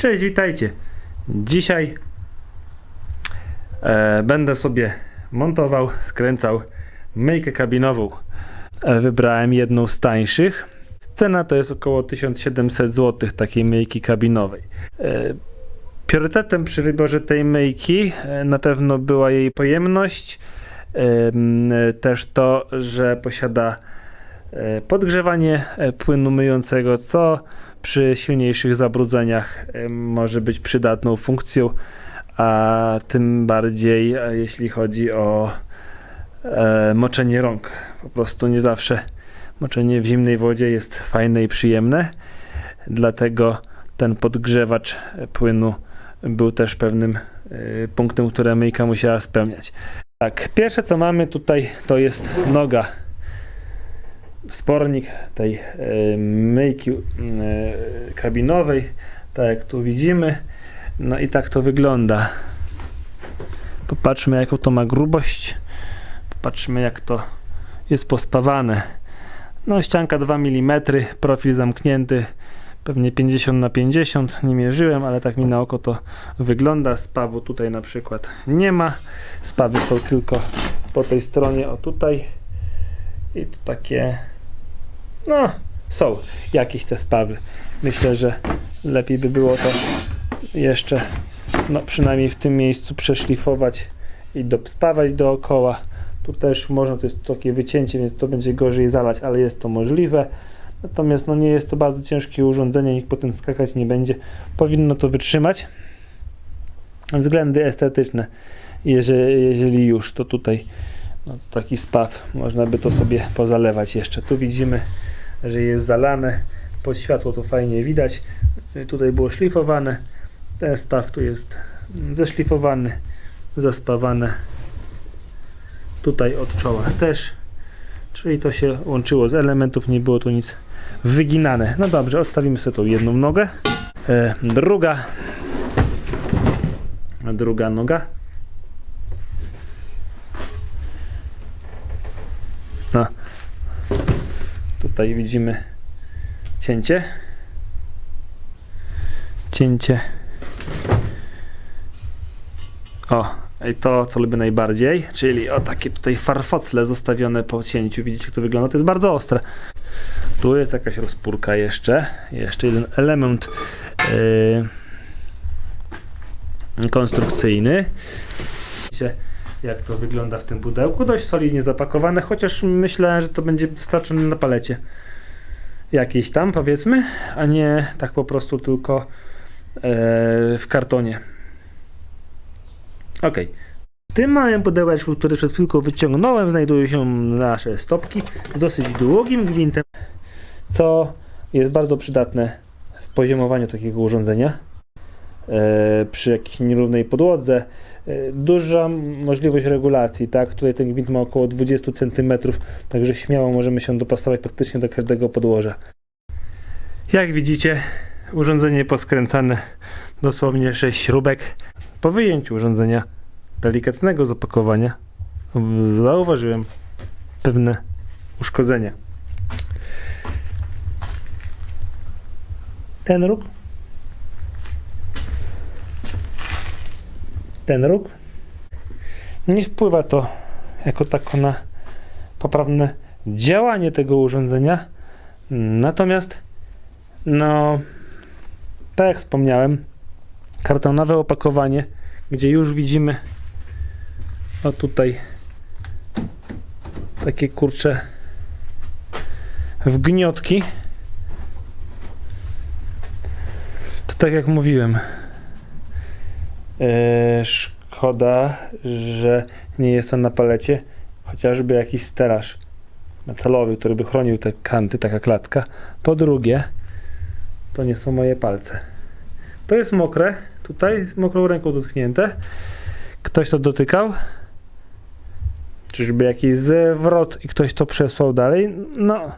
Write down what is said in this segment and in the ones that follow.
Cześć, witajcie. Dzisiaj e, będę sobie montował, skręcał myjkę kabinową. E, wybrałem jedną z tańszych. Cena to jest około 1700 zł takiej myjki kabinowej. E, priorytetem przy wyborze tej myjki e, na pewno była jej pojemność. e, Też to, że posiada e, podgrzewanie e, płynu myjącego, co przy silniejszych zabrudzeniach może być przydatną funkcją, a tym bardziej e, jeśli chodzi o e, moczenie rąk. Po prostu nie zawsze moczenie w zimnej wodzie jest fajne i przyjemne, dlatego ten podgrzewacz płynu był też pewnym e, punktem, które myjka musiała spełniać. Tak, pierwsze co mamy tutaj to jest noga wspornik tej myjki kabinowej, tak jak tu widzimy. No i tak to wygląda. Popatrzmy jaką to ma grubość. Popatrzmy jak to jest pospawane. No ścianka 2 mm, profil zamknięty. Pewnie 50 na 50, nie mierzyłem, ale tak mi na oko to wygląda. Spawu tutaj na przykład nie ma. Spawy są tylko po tej stronie, o tutaj. I to takie. No, są jakieś te spawy. Myślę, że lepiej by było to jeszcze, no przynajmniej w tym miejscu przeszlifować i dospawać dookoła. Tu też można, to jest takie wycięcie, więc to będzie gorzej zalać, ale jest to możliwe. Natomiast no nie jest to bardzo ciężkie urządzenie, nikt potem skakać nie będzie. Powinno to wytrzymać. Względy estetyczne, jeżeli, jeżeli już, to tutaj no, taki spaw, można by to sobie pozalewać jeszcze. Tu widzimy, że jest zalane, pod światło to fajnie widać. Tutaj było szlifowane, ten spaw tu jest zeszlifowany, zaspawane. Tutaj od czoła też, czyli to się łączyło z elementów, nie było tu nic wyginane. No dobrze, odstawimy sobie tą jedną nogę. E, druga, druga noga. No. Tutaj widzimy cięcie. Cięcie. O, i to co lubię najbardziej, czyli o takie tutaj farfocle zostawione po cięciu. Widzicie jak to wygląda? To jest bardzo ostre. Tu jest jakaś rozpórka jeszcze. Jeszcze jeden element yy, konstrukcyjny. Widzicie jak to wygląda w tym pudełku. Dość solidnie zapakowane, chociaż myślę, że to będzie dostarczone na palecie jakiejś tam powiedzmy, a nie tak po prostu tylko e, w kartonie. Ok. W tym małym pudełeczku, który przed chwilką wyciągnąłem, znajdują się nasze stopki z dosyć długim gwintem, co jest bardzo przydatne w poziomowaniu takiego urządzenia przy jakiejś nierównej podłodze. E, Duża możliwość regulacji, tak? Tutaj ten gwint ma około 20 cm, także śmiało możemy się dopasować praktycznie do każdego podłoża. Jak widzicie, urządzenie poskręcane, dosłownie 6 śrubek. Po wyjęciu urządzenia delikatnego z opakowania zauważyłem pewne uszkodzenia. Ten róg ten róg. Nie wpływa to jako tako na poprawne działanie tego urządzenia. Natomiast, no, tak jak wspomniałem, kartonowe opakowanie, gdzie już widzimy, o tutaj, takie kurcze wgniotki. To tak jak mówiłem, szkoda, że nie jest on na palecie, chociażby jakiś stelaż metalowy, który by chronił te kanty, taka klatka. Po drugie, to nie są moje palce. To jest mokre, tutaj mokrą ręką dotknięte. Ktoś to dotykał? Czyżby jakiś zwrot i ktoś to przesłał dalej? No,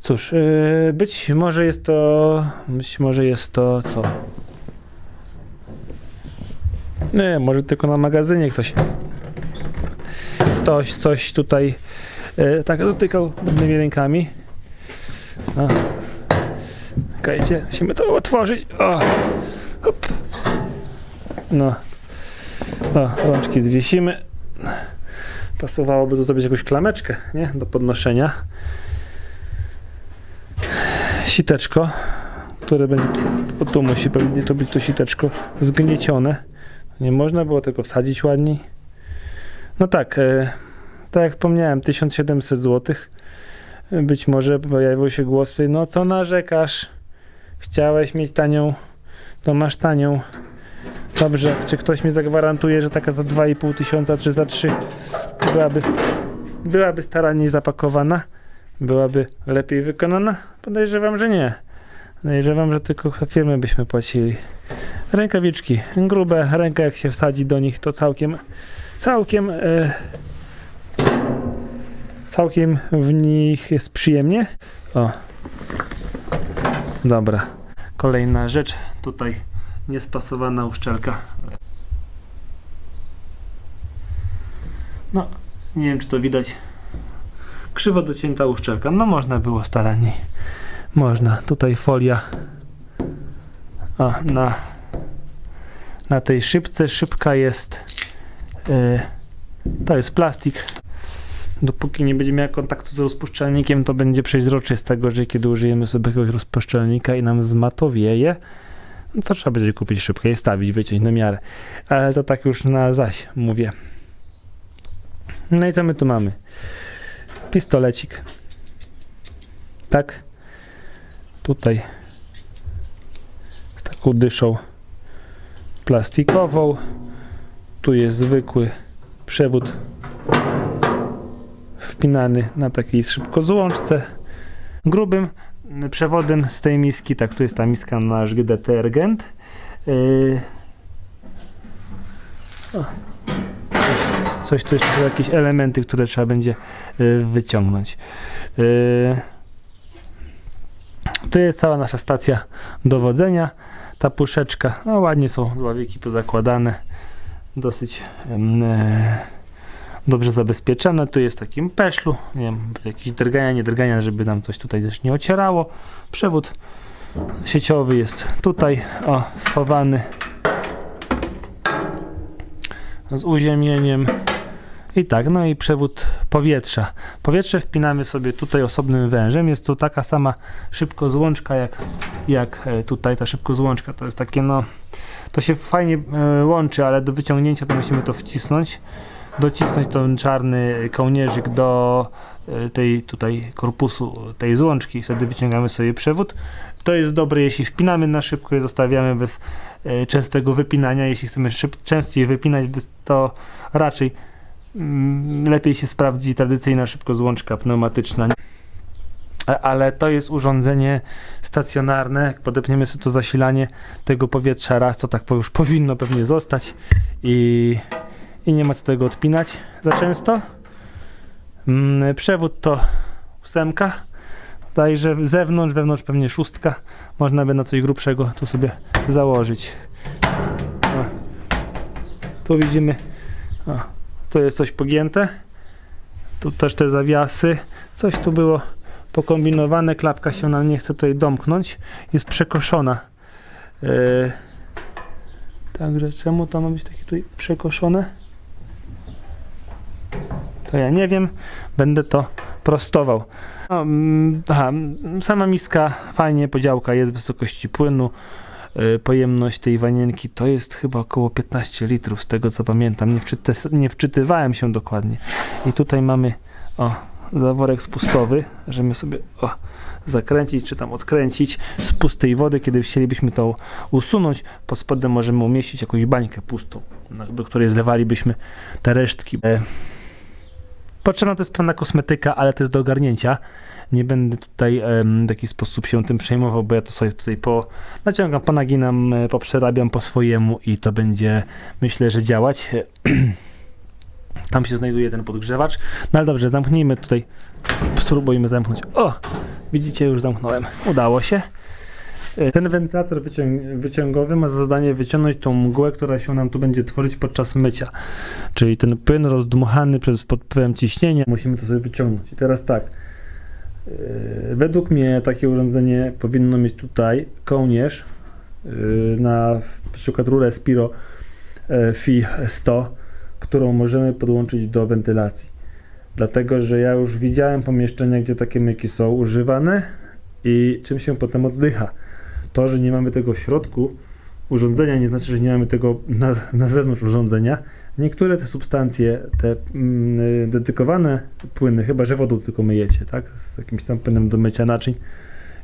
cóż, yy, być może jest to, być może jest to co? Nie, może tylko na magazynie ktoś. Ktoś coś tutaj e, tak dotykał brudnymi rękami. Czekajcie, musimy to otworzyć. O, hop. No. Rączki zwiesimy. Pasowałoby tu zrobić jakąś klameczkę, nie? Do podnoszenia. Siteczko, które będzie tu, tu musi pewnie to być to siteczko zgniecione. Nie można było tego wsadzić ładniej. No tak, e, tak jak wspomniałem, 1700 zł. Być może pojawiły się głosy, no co narzekasz? Chciałeś mieć tanią, to masz tanią. Dobrze, czy ktoś mi zagwarantuje, że taka za 2,5 tysiąca, czy za 3 byłaby, byłaby starannie zapakowana? Byłaby lepiej wykonana? Podejrzewam, że nie. Podejrzewam, że tylko za firmę byśmy płacili. Rękawiczki grube, ręka jak się wsadzi do nich, to całkiem, całkiem, e, całkiem w nich jest przyjemnie. O, dobra. Kolejna rzecz, tutaj niespasowana uszczelka. No, nie wiem czy to widać. Krzywo docięta uszczelka. No można było staranniej. Można. Tutaj folia. O, na, na tej szybce. Szybka jest. Yy, to jest plastik. Dopóki nie będzie miała kontaktu z rozpuszczalnikiem, to będzie przeźroczyste gorzej, kiedy użyjemy sobie jakiegoś rozpuszczalnika i nam zmatowieje. No to trzeba będzie kupić szybkę i stawić, wyciąć na miarę. Ale to tak już na zaś mówię. No i co my tu mamy? Pistolecik. Tak. Tutaj z taką dyszą plastikową. Tu jest zwykły przewód wpinany na takiej szybkozłączce. Grubym przewodem z tej miski, tak tu jest ta miska na nasz detergent. Yy. Coś tu jeszcze, jakieś elementy, które trzeba będzie yy, wyciągnąć. Yy. Tu jest cała nasza stacja dowodzenia. Ta puszeczka, no ładnie są dławiki pozakładane. Dosyć yy, dobrze zabezpieczone. Tu jest takim peszlu, nie wiem, jakieś drgania, nie drgania, żeby nam coś tutaj też nie ocierało. Przewód sieciowy jest tutaj, o, schowany z uziemieniem. I tak, no i przewód powietrza. Powietrze wpinamy sobie tutaj osobnym wężem. Jest to taka sama szybkozłączka jak, jak e, tutaj ta szybkozłączka. To jest takie no, to się fajnie e, łączy, ale do wyciągnięcia to musimy to wcisnąć docisnąć ten czarny kołnierzyk do e, tej tutaj korpusu tej złączki wtedy wyciągamy sobie przewód to jest dobre jeśli wpinamy na szybko i zostawiamy bez częstego wypinania jeśli chcemy częściej wypinać to raczej lepiej się sprawdzi tradycyjna szybkozłączka pneumatyczna ale to jest urządzenie stacjonarne jak podepniemy sobie to zasilanie tego powietrza raz to tak już powinno pewnie zostać i i nie ma co tego odpinać za często. Mm, Przewód to ósemka. Tutaj, że zewnątrz, wewnątrz pewnie szóstka. Można by na coś grubszego tu sobie założyć. O. Tu widzimy, o, tu jest coś pogięte. Tu też te zawiasy. Coś tu było pokombinowane. Klapka się nam nie chce tutaj domknąć. Jest przekoszona. Yy. Także czemu to ma być takie tutaj przekoszone? To ja nie wiem, będę to prostował. No, aha, sama miska, fajnie, podziałka jest wysokości płynu. Y, Pojemność tej wanienki to jest chyba około 15 litrów, z tego co pamiętam. Nie, wczyty, nie wczytywałem się dokładnie. I tutaj mamy o, zaworek spustowy, żeby sobie o, zakręcić czy tam odkręcić z pustej wody. Kiedy chcielibyśmy to usunąć, pod spodem możemy umieścić jakąś bańkę pustą, do której zlewalibyśmy te resztki. Potrzebna to jest pewna kosmetyka, ale to jest do ogarnięcia. Nie będę tutaj em, w jakiś sposób się tym przejmował, bo ja to sobie tutaj po naciągam, ponaginam, e, poprzerabiam po swojemu i to będzie myślę, że działać. Tam się znajduje ten podgrzewacz. No ale dobrze, zamknijmy tutaj. Spróbujmy zamknąć. O! Widzicie, już zamknąłem. Udało się. E, Ten wentylator wyciąg wyciągowy ma za zadanie wyciągnąć tą mgłę, która się nam tu będzie tworzyć podczas mycia. Czyli ten płyn rozdmuchany przez pod wpływem ciśnienia musimy to sobie wyciągnąć. I teraz tak. Yy, Według mnie takie urządzenie powinno mieć tutaj kołnierz yy, na przykład rurę Spiro FI 100, którą możemy podłączyć do wentylacji. Dlatego, że ja już widziałem pomieszczenia, gdzie takie myki są używane i czym się potem oddycha. To, że nie mamy tego w środku urządzenia, nie znaczy, że nie mamy tego na, na zewnątrz urządzenia. Niektóre te substancje, te mm, dedykowane płyny, chyba że wodą tylko myjecie, tak? Z jakimś tam płynem do mycia naczyń,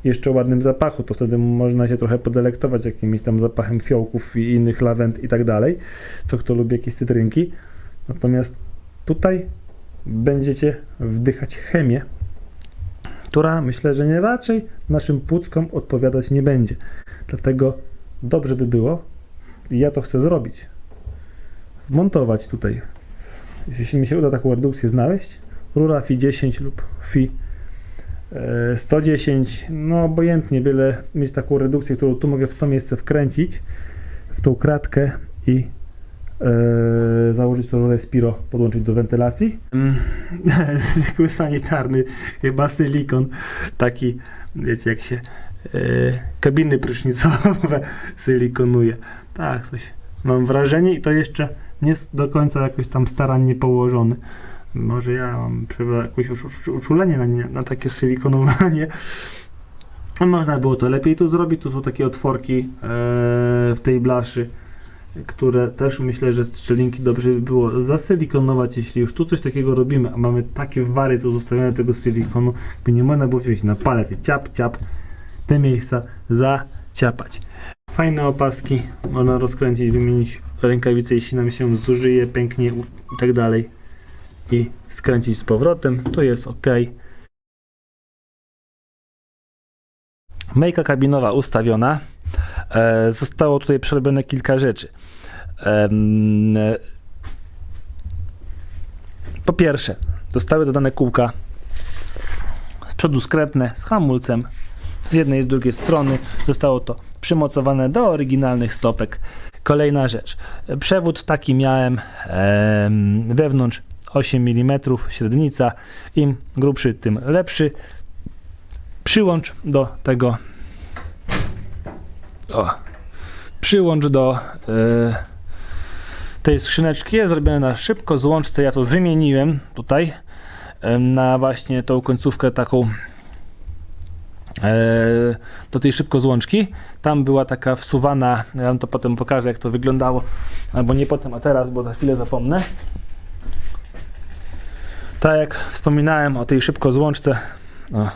jeszcze o ładnym zapachu, to wtedy można się trochę podelektować jakimś tam zapachem fiołków i innych lawend i tak dalej, co kto lubi, jakieś cytrynki. Natomiast tutaj będziecie wdychać chemię, która myślę, że nie raczej naszym płuckom odpowiadać nie będzie. Dlatego dobrze by było, i ja to chcę zrobić, wmontować tutaj, jeśli mi się uda taką redukcję znaleźć, rura FI 10 lub FI e, 110, no obojętnie, byle mieć taką redukcję, którą tu mogę w to miejsce wkręcić, w tą kratkę i e, założyć to rurę Spiro, podłączyć do wentylacji. Zwykły sanitarny, chyba silikon, taki, wiecie jak się e, kabiny prysznicowe silikonuje. Tak, coś mam wrażenie i to jeszcze nie jest do końca jakoś tam starannie położony. Może ja mam jakieś uczulenie na, nie, na takie silikonowanie. Można było to lepiej tu zrobić. Tu są takie otworki e, w tej blaszy, które też myślę, że strzelinki dobrze by było zasylikonować, jeśli już tu coś takiego robimy, a mamy takie wary tu zostawione tego silikonu, by nie można było wziąć na palec i ciap, ciap, te miejsca zaciapać. Fajne opaski, można rozkręcić, wymienić rękawice, jeśli nam się zużyje, pęknie i tak dalej i skręcić z powrotem, to jest ok. Mejka kabinowa ustawiona. E, zostało tutaj przerobione kilka rzeczy. Po pierwsze, zostały dodane kółka z przodu skrętne z hamulcem z jednej i z drugiej strony. Zostało to przymocowane do oryginalnych stopek. Kolejna rzecz. Przewód taki miałem em, wewnątrz 8 mm średnica. Im grubszy, tym lepszy. Przyłącz do tego o, przyłącz do e, tej skrzyneczki. Jest zrobione na szybko złączce. Ja to wymieniłem tutaj na właśnie tą końcówkę taką e, do tej szybko złączki. Tam była taka wsuwana, ja wam to potem pokażę jak to wyglądało, albo nie potem, a teraz, bo za chwilę zapomnę. Tak jak wspominałem o tej szybko złączce, o,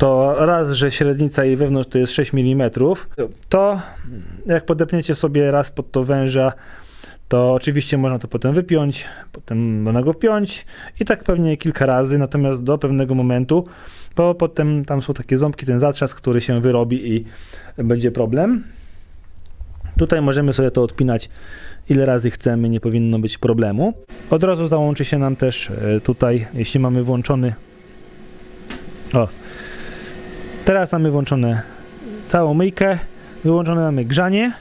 to raz, że średnica jej wewnątrz to jest 6 mm, to jak podepniecie sobie raz pod to węża, to oczywiście można to potem wypiąć, potem można go wpiąć i tak pewnie kilka razy, natomiast do pewnego momentu, bo potem tam są takie ząbki, ten zatrzask, który się wyrobi i będzie problem. Tutaj możemy sobie to odpinać ile razy chcemy, nie powinno być problemu. Od razu załączy się nam też e, tutaj, jeśli mamy włączony o, Teraz mamy włączone całą myjkę, wyłączone mamy grzanie,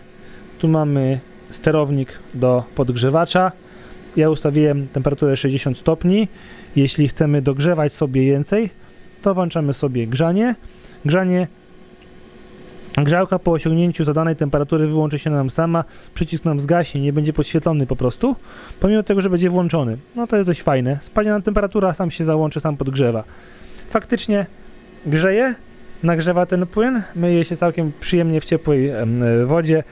tu mamy sterownik do podgrzewacza. Ja ustawiłem temperaturę 60 stopni. Jeśli chcemy dogrzewać sobie więcej, to włączamy sobie grzanie. Grzanie Grzałka po osiągnięciu zadanej temperatury wyłączy się nam sama, przycisk nam zgaśnie, nie będzie podświetlony po prostu, pomimo tego, że będzie włączony. No to jest dość fajne. Spalina temperatura sam się załączy, sam podgrzewa. Faktycznie grzeje, nagrzewa ten płyn, myje się całkiem przyjemnie w ciepłej e, wodzie.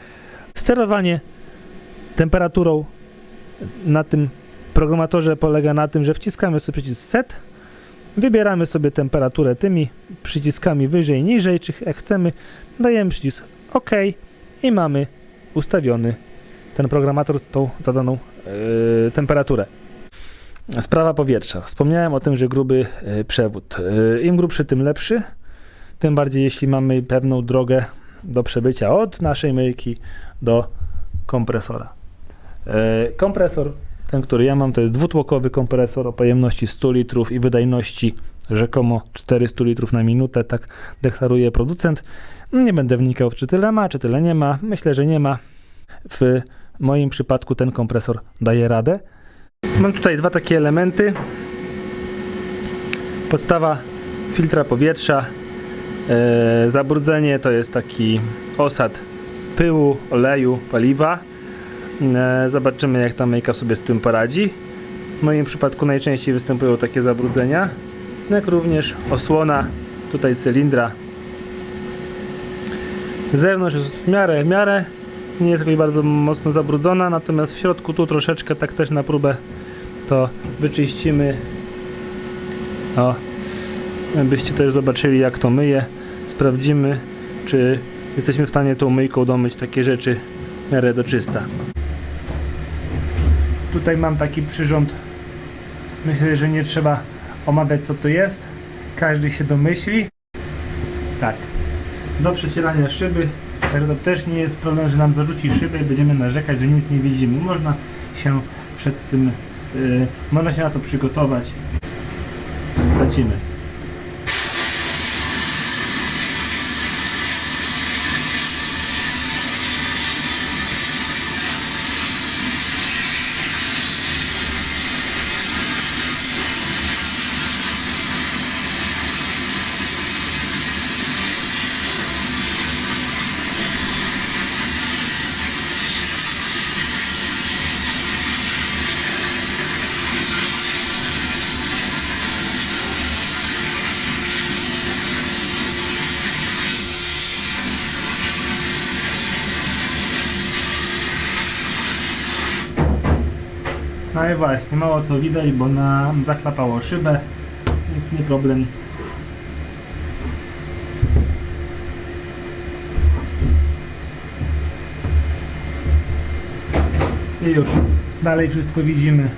Sterowanie temperaturą na tym programatorze polega na tym, że wciskamy sobie przycisk set, wybieramy sobie temperaturę tymi przyciskami wyżej, niżej, czy jak chcemy, dajemy przycisk OK i mamy ustawiony ten programator tą zadaną e, temperaturę. Sprawa powietrza. Wspomniałem o tym, że gruby e, przewód. Im grubszy, tym lepszy. Tym bardziej, jeśli mamy pewną drogę do przebycia od naszej myjki do kompresora. E, Kompresor, ten, który ja mam, to jest dwutłokowy kompresor o pojemności 100 litrów i wydajności rzekomo 400 litrów na minutę, tak deklaruje producent. Nie będę wnikał, czy tyle ma, czy tyle nie ma. Myślę, że nie ma. W moim przypadku ten kompresor daje radę. Mam tutaj dwa takie elementy. Podstawa filtra powietrza. E, zabrudzenie to jest taki osad pyłu, oleju, paliwa. E, zobaczymy jak ta myjka sobie z tym poradzi. W moim przypadku najczęściej występują takie zabrudzenia, jak również osłona tutaj cylindra. Zewnątrz jest w miarę, w miarę, nie jest jakoś bardzo mocno zabrudzona, natomiast w środku tu troszeczkę tak też na próbę to wyczyścimy. O, byście też zobaczyli jak to myje. Sprawdzimy, czy jesteśmy w stanie tą myjką domyć takie rzeczy w miarę do czysta. Tutaj mam taki przyrząd. Myślę, że nie trzeba omawiać co to jest. Każdy się domyśli. Tak. Do przecierania szyby. Także to też nie jest problem, że nam zarzuci szybę i będziemy narzekać, że nic nie widzimy. Można się przed tym, yy, można się na to przygotować. Lecimy. No i właśnie, mało co widać, bo nam zachlapało szybę, więc nie problem. I już, dalej wszystko widzimy.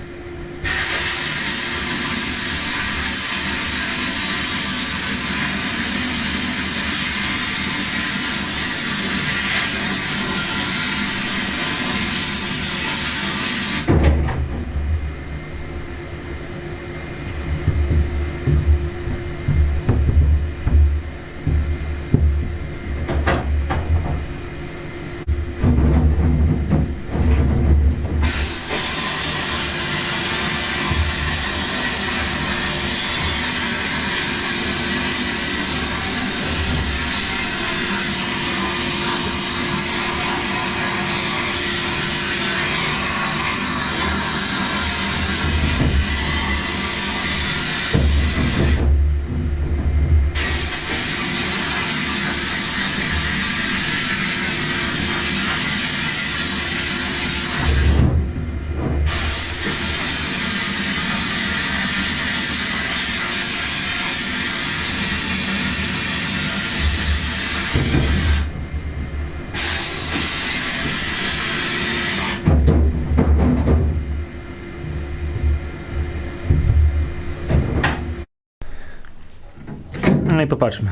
Popatrzmy.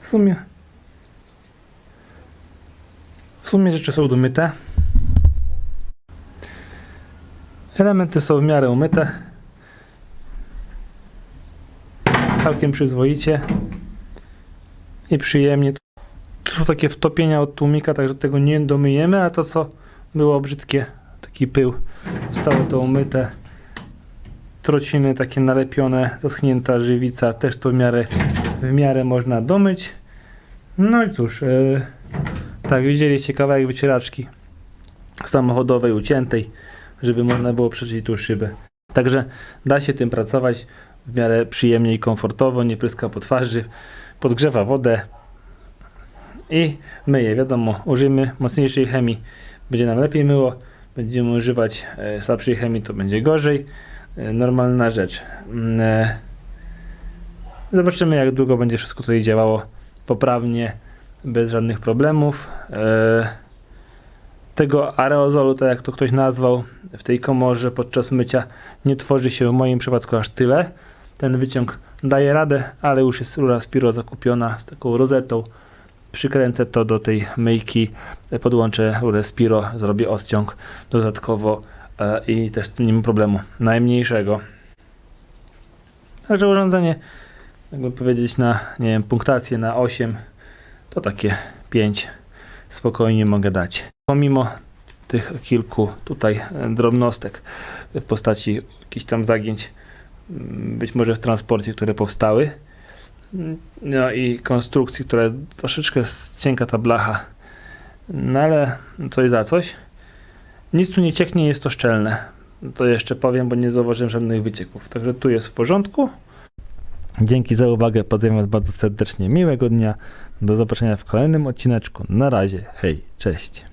W sumie. W sumie rzeczy są domyte. Elementy są w miarę umyte. Całkiem przyzwoicie. I przyjemnie. Tu są takie wtopienia od tłumika, także tego nie domyjemy, a to co było brzydkie, taki pył, zostało to umyte trociny takie nalepione, zaschnięta żywica, też to w miarę, w miarę można domyć. No i cóż, yy, tak, widzieliście kawałek wycieraczki samochodowej uciętej, żeby można było przeczyć tu szybę. Także da się tym pracować w miarę przyjemnie i komfortowo, nie pryska po twarzy, podgrzewa wodę i myje. Wiadomo, użyjmy mocniejszej chemii, będzie nam lepiej myło, będziemy używać e, słabszej chemii, to będzie gorzej. E, normalna rzecz. Mm, e, Zobaczymy, jak długo będzie wszystko tutaj działało poprawnie, bez żadnych problemów. E, Tego aerozolu, tak jak to ktoś nazwał, w tej komorze podczas mycia nie tworzy się w moim przypadku aż tyle. Ten wyciąg daje radę, ale już jest rura Spiro zakupiona z taką rozetą. Przykręcę to do tej myjki, podłączę rurę Spiro, zrobię odciąg dodatkowo i też nie ma problemu najmniejszego. Także urządzenie, jakby powiedzieć na, nie wiem, punktację na 8, to takie 5 spokojnie mogę dać. Pomimo tych kilku tutaj e, drobnostek w postaci jakichś tam zagięć mm, być może w transporcie, które powstały. Mm, No i konstrukcji, która troszeczkę cienka ta blacha. No ale coś za coś. Nic tu nie cieknie, jest to szczelne. To jeszcze powiem, bo nie zauważyłem żadnych wycieków. Także tu jest w porządku. Dzięki za uwagę. Pozdrawiam Was bardzo serdecznie. Miłego dnia. Do zobaczenia w kolejnym odcineczku. Na razie. Hej, cześć.